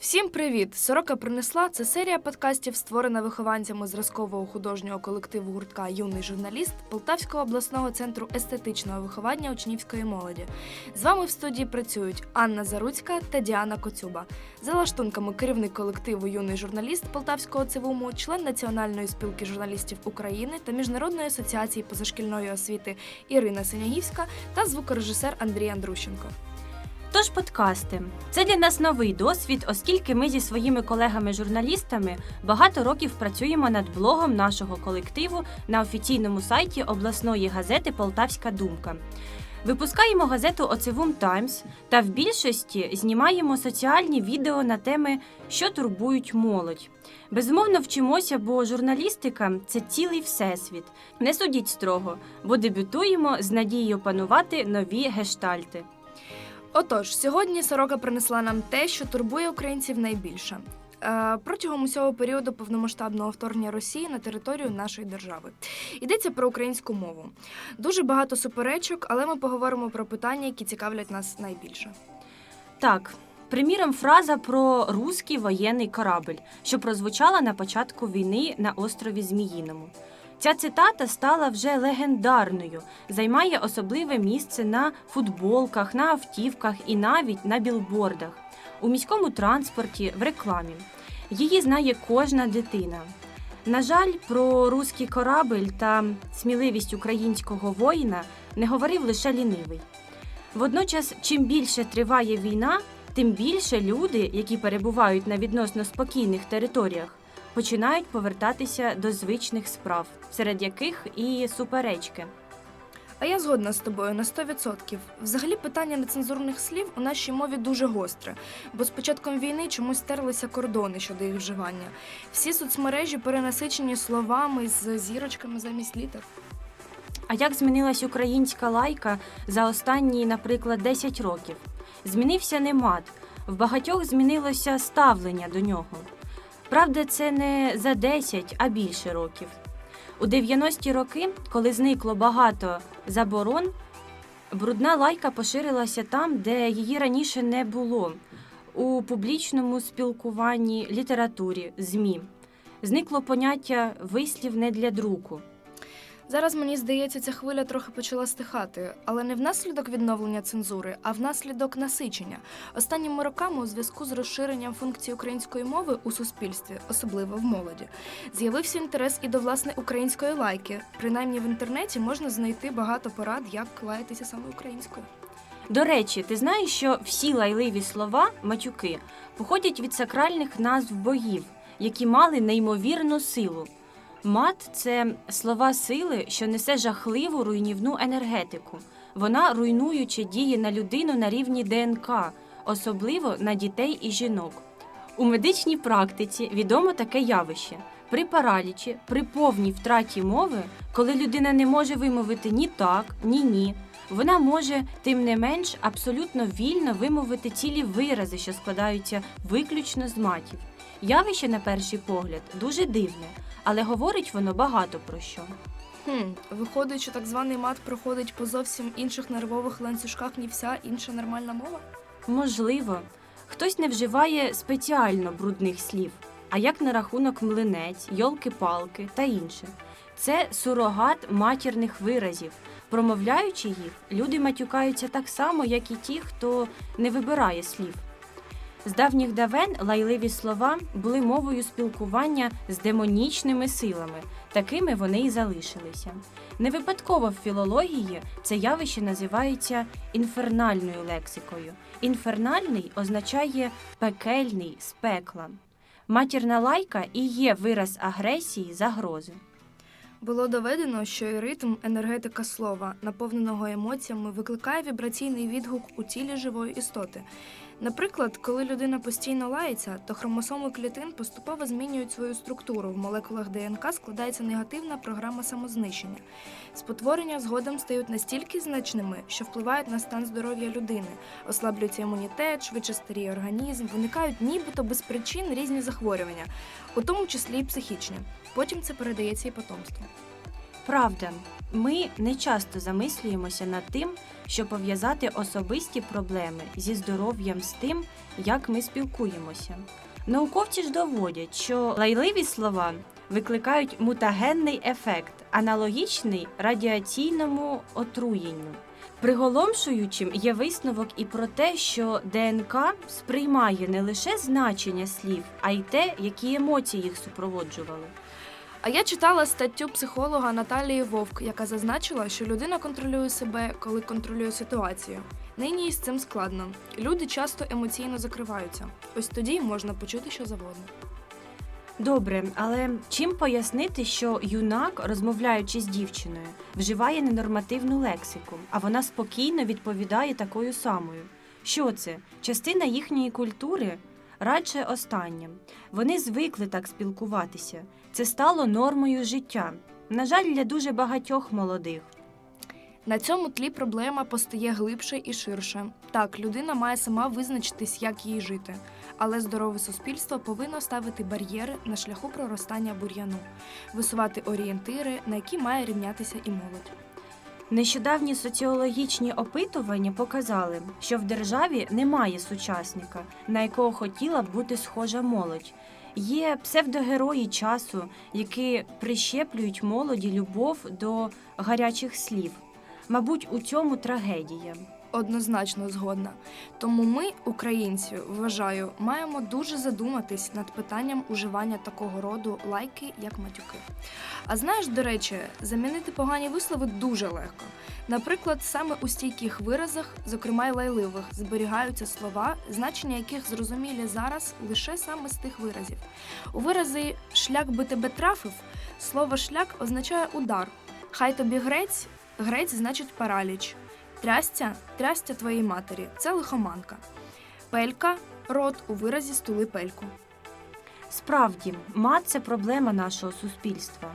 Всім привіт! Сорока принесла це серія подкастів, створена вихованцями зразкового художнього колективу гуртка Юний журналіст Полтавського обласного центру естетичного виховання учнівської молоді. З вами в студії працюють Анна Заруцька та Діана Коцюба. За лаштунками керівник колективу Юний журналіст Полтавського ЦВУМу, член Національної спілки журналістів України та Міжнародної асоціації позашкільної освіти Ірина Синягівська та звукорежисер Андрій Андрущенко. Тож подкасти це для нас новий досвід, оскільки ми зі своїми колегами-журналістами багато років працюємо над блогом нашого колективу на офіційному сайті обласної газети Полтавська думка. Випускаємо газету Оцевум Таймс та в більшості знімаємо соціальні відео на теми, що турбують молодь. Безумовно, вчимося, бо журналістика це цілий всесвіт. Не судіть строго, бо дебютуємо з надією опанувати нові гештальти. Отож, сьогодні сорока принесла нам те, що турбує українців найбільше. Е, Протягом усього періоду повномасштабного вторгнення Росії на територію нашої держави йдеться про українську мову. Дуже багато суперечок, але ми поговоримо про питання, які цікавлять нас найбільше. Так, приміром, фраза про руський воєнний корабль, що прозвучала на початку війни на острові Зміїному. Ця цитата стала вже легендарною, займає особливе місце на футболках, на автівках і навіть на білбордах, у міському транспорті, в рекламі. Її знає кожна дитина. На жаль, про руський корабель та сміливість українського воїна не говорив лише лінивий. Водночас, чим більше триває війна, тим більше люди, які перебувають на відносно спокійних територіях, починають повертатися до звичних справ, серед яких і суперечки. А я згодна з тобою на 100%. Взагалі питання нецензурних слів у нашій мові дуже гостре, бо з початком війни чомусь стерлися кордони щодо їх вживання. Всі соцмережі перенасичені словами з зірочками замість літер. А як змінилась українська лайка за останні, наприклад, 10 років? Змінився не мат, в багатьох змінилося ставлення до нього. Правда, це не за 10, а більше років. У 90-ті роки, коли зникло багато заборон, брудна лайка поширилася там, де її раніше не було, у публічному спілкуванні, літературі, ЗМІ. Зникло поняття вислів не для друку. Зараз мені здається, ця хвиля трохи почала стихати, але не внаслідок відновлення цензури, а внаслідок насичення. Останніми роками, у зв'язку з розширенням функцій української мови у суспільстві, особливо в молоді, з'явився інтерес і до власне української лайки. Принаймні в інтернеті можна знайти багато порад, як лаятися саме українською. До речі, ти знаєш, що всі лайливі слова, матюки, походять від сакральних назв богів, які мали неймовірну силу. Мат це слова сили, що несе жахливу руйнівну енергетику. Вона руйнуючи діє на людину на рівні ДНК, особливо на дітей і жінок. У медичній практиці відомо таке явище. При паралічі, при повній втраті мови, коли людина не може вимовити ні так, ні ні, вона може, тим не менш, абсолютно вільно вимовити цілі вирази, що складаються виключно з матів. Явище, на перший погляд, дуже дивне, але говорить воно багато про що. Хм, виходить, що так званий мат проходить по зовсім інших нервових ланцюжках, ні вся інша нормальна мова. Можливо, хтось не вживає спеціально брудних слів, а як на рахунок млинець, йолки-палки та інше. Це сурогат матірних виразів. Промовляючи їх, люди матюкаються так само, як і ті, хто не вибирає слів. З давніх давен лайливі слова були мовою спілкування з демонічними силами, такими вони і залишилися. Не випадково в філології це явище називається інфернальною лексикою. Інфернальний означає пекельний з пекла. Матірна лайка і є вираз агресії, загрози. Було доведено, що і ритм, енергетика слова, наповненого емоціями, викликає вібраційний відгук у тілі живої істоти. Наприклад, коли людина постійно лається, то хромосоми клітин поступово змінюють свою структуру. В молекулах ДНК складається негативна програма самознищення. Спотворення згодом стають настільки значними, що впливають на стан здоров'я людини, ослаблюється імунітет, швидше старіє організм, виникають нібито без причин різні захворювання, у тому числі і психічні. Потім це передається і потомству. Правда, ми не часто замислюємося над тим, щоб пов'язати особисті проблеми зі здоров'ям з тим, як ми спілкуємося. Науковці ж доводять, що лайливі слова викликають мутагенний ефект, аналогічний радіаційному отруєнню. Приголомшуючим є висновок і про те, що ДНК сприймає не лише значення слів, а й те, які емоції їх супроводжували. А я читала статтю психолога Наталії Вовк, яка зазначила, що людина контролює себе, коли контролює ситуацію. Нині із цим складно. Люди часто емоційно закриваються. Ось тоді можна почути що завгодно. Добре, але чим пояснити, що юнак, розмовляючи з дівчиною, вживає ненормативну лексику, а вона спокійно відповідає такою самою? Що це? Частина їхньої культури? Радше останнє. Вони звикли так спілкуватися. Це стало нормою життя. На жаль, для дуже багатьох молодих. На цьому тлі проблема постає глибше і ширше. Так, людина має сама визначитись, як їй жити, але здорове суспільство повинно ставити бар'єри на шляху проростання бур'яну, висувати орієнтири, на які має рівнятися і молодь. Нещодавні соціологічні опитування показали, що в державі немає сучасника, на якого хотіла б бути схожа молодь. Є псевдогерої часу, які прищеплюють молоді любов до гарячих слів. Мабуть, у цьому трагедія. Однозначно згодна. Тому ми, українці, вважаю, маємо дуже задуматись над питанням уживання такого роду лайки, як матюки. А знаєш, до речі, замінити погані вислови дуже легко. Наприклад, саме у стійких виразах, зокрема й лайливих, зберігаються слова, значення яких зрозумілі зараз лише саме з тих виразів. У вирази шлях би тебе трафив, слово шлях означає удар. Хай тобі грець, грець значить параліч. Трястя трястя твоїй матері це лихоманка. Пелька рот у виразі стули пельку. Справді, мат це проблема нашого суспільства.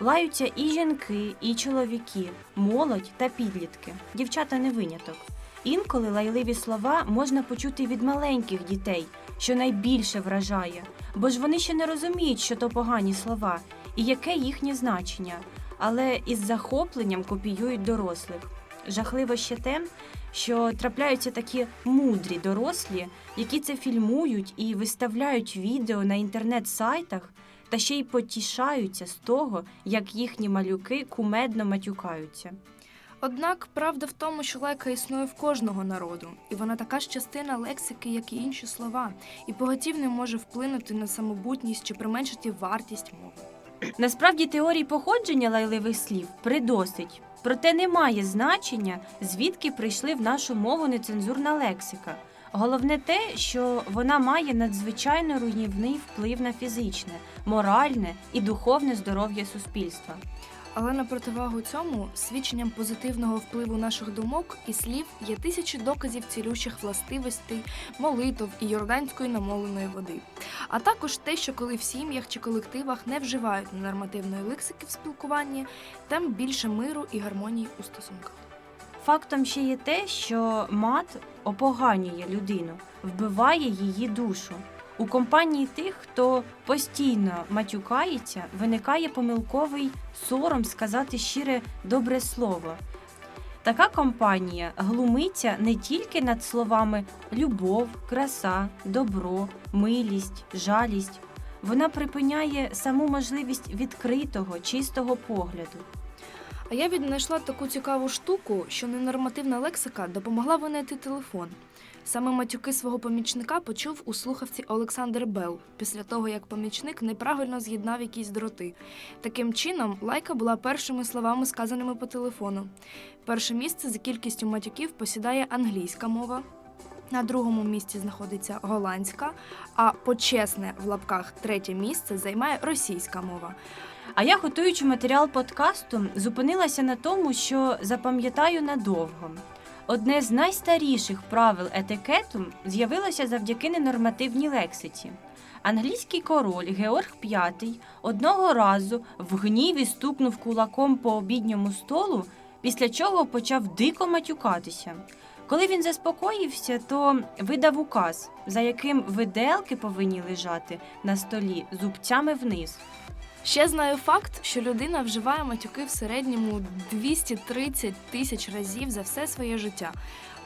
Лаються і жінки, і чоловіки, молодь та підлітки. Дівчата не виняток. Інколи лайливі слова можна почути від маленьких дітей, що найбільше вражає, бо ж вони ще не розуміють, що то погані слова і яке їхнє значення, але із захопленням копіюють дорослих. Жахливо ще те, що трапляються такі мудрі дорослі, які це фільмують і виставляють відео на інтернет-сайтах, та ще й потішаються з того, як їхні малюки кумедно матюкаються. Однак правда в тому, що лайка існує в кожного народу, і вона така ж частина лексики, як і інші слова, і поготівне може вплинути на самобутність чи применшити вартість мови. Насправді теорій походження лайливих слів придосить, проте немає значення, звідки прийшли в нашу мову нецензурна лексика. Головне те, що вона має надзвичайно руйнівний вплив на фізичне, моральне і духовне здоров'я суспільства. Але на противагу цьому свідченням позитивного впливу наших думок і слів є тисячі доказів цілющих властивостей, молитов і йорданської намоленої води. А також те, що коли в сім'ях чи колективах не вживають ненормативної лексики в спілкуванні, тим більше миру і гармонії у стосунках. Фактом ще є те, що мат опоганює людину, вбиває її душу. У компанії тих, хто постійно матюкається, виникає помилковий сором сказати щире добре слово. Така компанія глумиться не тільки над словами любов, краса, добро, милість, жалість. Вона припиняє саму можливість відкритого, чистого погляду. А я віднайшла таку цікаву штуку, що ненормативна лексика допомогла винайти телефон. Саме матюки свого помічника почув у слухавці Олександр Бел після того, як помічник неправильно з'єднав якісь дроти. Таким чином, лайка була першими словами, сказаними по телефону. Перше місце за кількістю матюків посідає англійська мова. На другому місці знаходиться голландська, а почесне в лапках третє місце займає російська мова. А я, готуючи матеріал подкасту, зупинилася на тому, що запам'ятаю надовго. Одне з найстаріших правил етикету з'явилося завдяки ненормативній лексиці. Англійський король Георг V одного разу в гніві стукнув кулаком по обідньому столу, після чого почав дико матюкатися. Коли він заспокоївся, то видав указ, за яким виделки повинні лежати на столі зубцями вниз. Ще знаю факт, що людина вживає матюки в середньому 230 тисяч разів за все своє життя.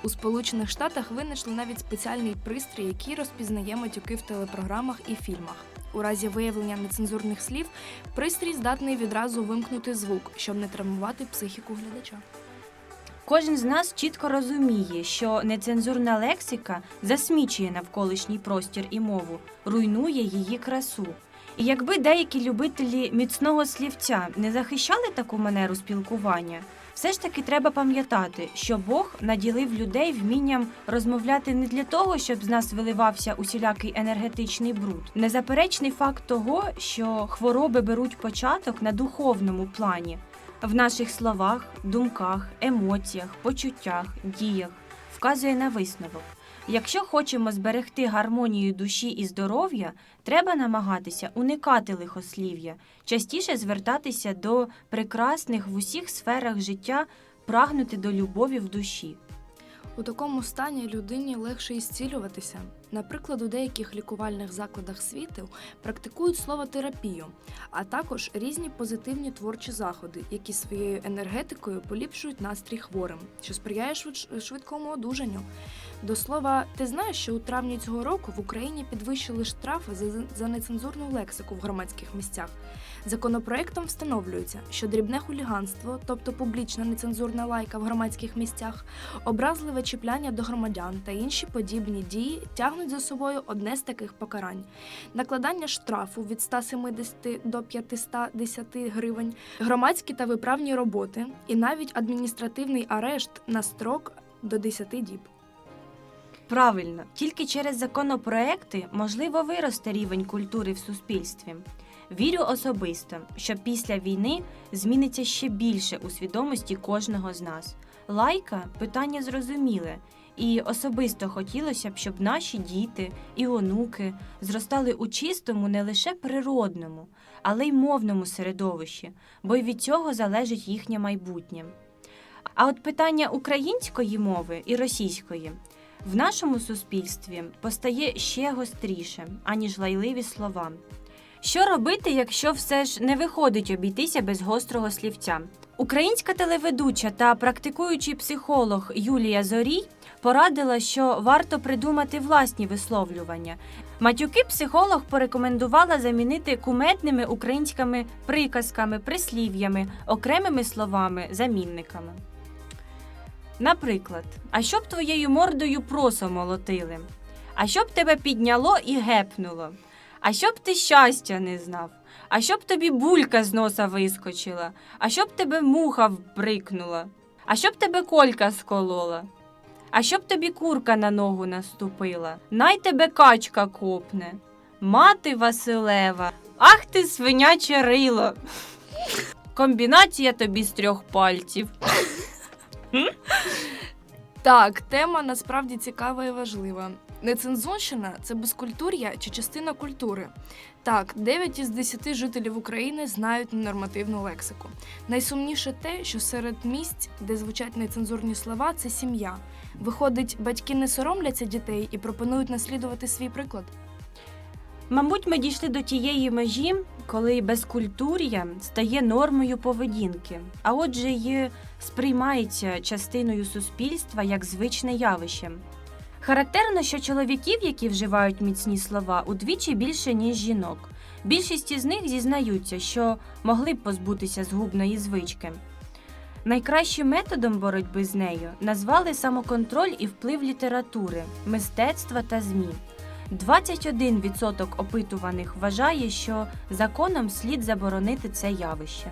У Сполучених Штатах винайшли навіть спеціальний пристрій, який розпізнає матюки в телепрограмах і фільмах. У разі виявлення нецензурних слів пристрій здатний відразу вимкнути звук, щоб не травмувати психіку глядача. Кожен з нас чітко розуміє, що нецензурна лексика засмічує навколишній простір і мову, руйнує її красу. І якби деякі любителі міцного слівця не захищали таку манеру спілкування, все ж таки треба пам'ятати, що Бог наділив людей вмінням розмовляти не для того, щоб з нас виливався усілякий енергетичний бруд. Незаперечний факт того, що хвороби беруть початок на духовному плані, в наших словах, думках, емоціях, почуттях, діях вказує на висновок. Якщо хочемо зберегти гармонію душі і здоров'я, треба намагатися уникати лихослів'я, частіше звертатися до прекрасних в усіх сферах життя, прагнути до любові в душі. У такому стані людині легше ісцілюватися. Наприклад, у деяких лікувальних закладах світу практикують словотерапію, а також різні позитивні творчі заходи, які своєю енергетикою поліпшують настрій хворим, що сприяє швидкому одужанню. До слова, ти знаєш, що у травні цього року в Україні підвищили штрафи за нецензурну лексику в громадських місцях. Законопроектом встановлюється, що дрібне хуліганство, тобто публічна нецензурна лайка в громадських місцях, образливе чіпляння до громадян та інші подібні дії тягнуть за собою одне з таких покарань: накладання штрафу від 170 до 510 гривень, громадські та виправні роботи і навіть адміністративний арешт на строк до 10 діб. Правильно, тільки через законопроекти можливо виросте рівень культури в суспільстві. Вірю особисто, що після війни зміниться ще більше у свідомості кожного з нас. Лайка питання зрозуміле, і особисто хотілося б, щоб наші діти і онуки зростали у чистому не лише природному, але й мовному середовищі, бо й від цього залежить їхнє майбутнє. А от питання української мови і російської в нашому суспільстві постає ще гостріше, аніж лайливі слова. Що робити, якщо все ж не виходить обійтися без гострого слівця? Українська телеведуча та практикуючий психолог Юлія Зорій порадила, що варто придумати власні висловлювання. Матюки психолог порекомендувала замінити кумедними українськими приказками, прислів'ями, окремими словами, замінниками. Наприклад, а щоб твоєю мордою просо молотили, а щоб тебе підняло і гепнуло, а щоб ти щастя не знав, а щоб тобі булька з носа вискочила, а щоб тебе муха вбрикнула, а щоб тебе колька сколола, а щоб тобі курка на ногу наступила, най тебе качка копне. Мати Василева, ах ти свиняче рило. Комбінація тобі з трьох пальців. Так, тема насправді цікава і важлива. Нецензурщина це безкультур'я чи частина культури. Так, 9 із 10 жителів України знають ненормативну лексику. Найсумніше те, що серед місць, де звучать нецензурні слова, це сім'я. Виходить, батьки не соромляться дітей і пропонують наслідувати свій приклад. Мабуть, ми дійшли до тієї межі, коли безкультур'я стає нормою поведінки, а отже, й сприймається частиною суспільства як звичне явище. Характерно, що чоловіків, які вживають міцні слова, удвічі більше, ніж жінок. Більшість із них зізнаються, що могли б позбутися згубної звички. Найкращим методом боротьби з нею назвали самоконтроль і вплив літератури, мистецтва та ЗМІ. 21% опитуваних вважає, що законом слід заборонити це явище.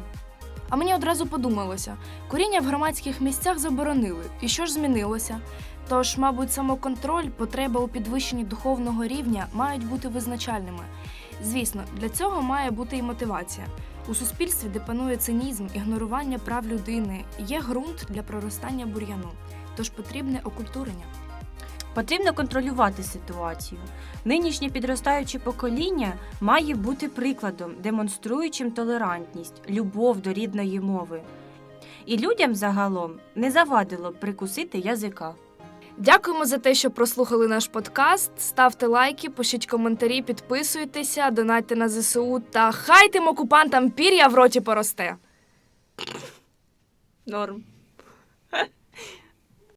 А мені одразу подумалося: куріння в громадських місцях заборонили. І що ж змінилося? Тож, мабуть, самоконтроль, потреба у підвищенні духовного рівня мають бути визначальними. Звісно, для цього має бути і мотивація. У суспільстві, де панує цинізм, ігнорування прав людини, є ґрунт для проростання бур'яну, тож потрібне окультурення. Потрібно контролювати ситуацію. Нинішнє підростаюче покоління має бути прикладом, демонструючим толерантність, любов до рідної мови. І людям загалом не завадило прикусити язика. Дякуємо за те, що прослухали наш подкаст. Ставте лайки, пишіть коментарі, підписуйтеся, донайте на ЗСУ та хай тим окупантам пір'я в роті поросте. Норм.